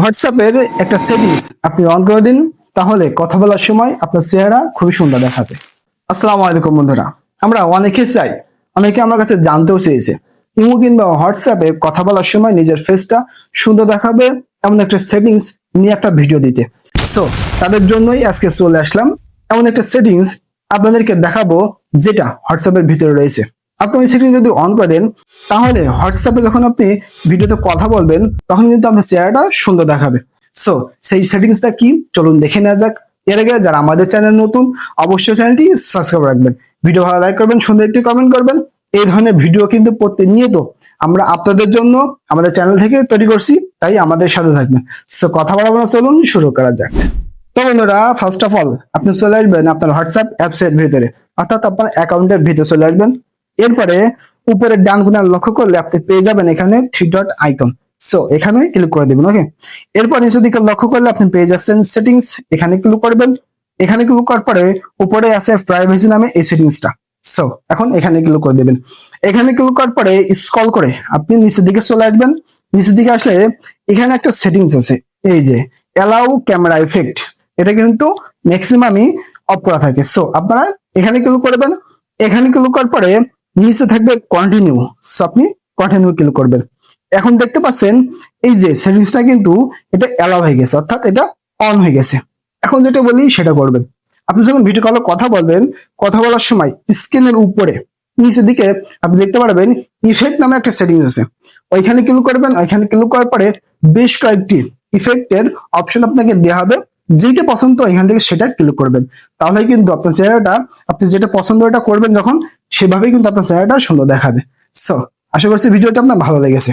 হোয়াটসঅ্যাপের একটা সেটিংস আপনি অন করে দিন, তাহলে কথা বলার সময় আপনার চেহারা খুবই সুন্দর দেখাবে। আসসালামু আলাইকুম বন্ধুরা, আমরা অনেকে চাই, অনেকে আমার কাছে জানতেও চেয়েছে। ইমো কিংবা হোয়াটসঅ্যাপে কথা বলার সময় নিজের ফেসটা সুন্দর দেখাবে, এমন একটা সেটিংস নিয়ে একটা ভিডিও দিতে। সো তাদের জন্যই আজকে চলে আসলাম, এমন একটা সেটিংস আপনাদেরকে দেখাবো, যেটা হোয়াটসঅ্যাপের ভিতরে রয়েছে। আপনি ওই সেটিং যদি অন করেন তাহলে হোয়াটসঅ্যাপে যখন আপনি ভিডিওতে কথা বলবেন, তখন কিন্তু আপনার চেহারাটা সুন্দর দেখাবে। সো সেই সেটিংসটা কি? চলুন দেখে নেওয়া যাক। এর আগে যারা আমাদের চ্যানেল নতুন, অবশ্যই চ্যানেলটি সাবস্ক্রাইব রাখবেন। ভিডিও ভালো লাইক করবেন, সুন্দর একটি কমেন্ট করবেন। এই ধরনের ভিডিও কিন্তু প্রতিনিয়ত আমরা আপনাদের জন্য আমাদের চ্যানেল থেকে তৈরি করছি, তাই আমাদের সাথে থাকবেন। সো কথা বলা না, চলুন শুরু করা যাক। তো বন্ধুরা ফার্স্ট অফ অল আপনি চলে আসবেন আপনার হোয়াটসঅ্যাপ অ্যাপস এর ভিতরে। অর্থাৎ আপনার অ্যাকাউন্টের ভিতরে চলে আসবেন। এরপরে উপরে ডান কোণে লক্ষ্য করলে আপনি পেয়ে যাবেন এখানে থ্রি ডট আইকন সো এখানে ক্লিক করে দিবেন ওকে এরপর নিচের দিকে লক্ষ্য করলে আপনি পেয়ে যাচ্ছেন সেটিংস এখানে ক্লিক করবেন। এখানে ক্লিক করার পরে উপরে আছে প্রাইভেসি নামে এই সেটিংসটা সো এখন এখানে ক্লিক করে দিবেন। এখানে ক্লিক করার পরে স্ক্রল করে আপনি নিচের দিকে চলে আসবেন। নিচের দিকে আসলে এখানে একটা সেটিংস আছে, এই যে অ্যালাউ ক্যামেরা ইফেক্ট এটা কিন্তু ম্যাক্সিমামই অফ করা থাকে। সো আপনারা এখানে ক্লিক করবেন। এখানে ক্লিক করার পরে নিচে থাকবে কন্টিনিউ সো আপনি কন্টিনিউ ক্লিক করবেন। এখন দেখতে পাচ্ছেন, এই যে সেটিংসটা কিন্তু এটা অ্যালাউ হয়ে গেছে, অর্থাৎ এটা অন হয়ে গেছে। এখন যেটা বলি, সেটা করবেন। আপনি যখন ভিডিও কলে কথা বলবেন, কথা বলার সময় স্ক্রিনের উপরে, নিচের দিকে আপনি দেখতে পারবেন ইফেক্ট নামে একটা সেটিংস আছে। ওইখানে ক্লিক করবেন, ওইখানে ক্লিক করার পরে বেশ কয়েকটি ইফেক্টের অপশন আপনাকে দেওয়া হবে। যেটা পছন্দ এখান থেকে সেটা ক্লিক করবেন। তাহলে কিন্তু আপনার চেহারাটা, আপনি যেটা পছন্দ ওটা করবেন যখন সেভাবেই কিন্তু আপনার চেহারাটা সুন্দর দেখাবে। সো আশা করছি ভিডিওটা আপনার ভালো লেগেছে।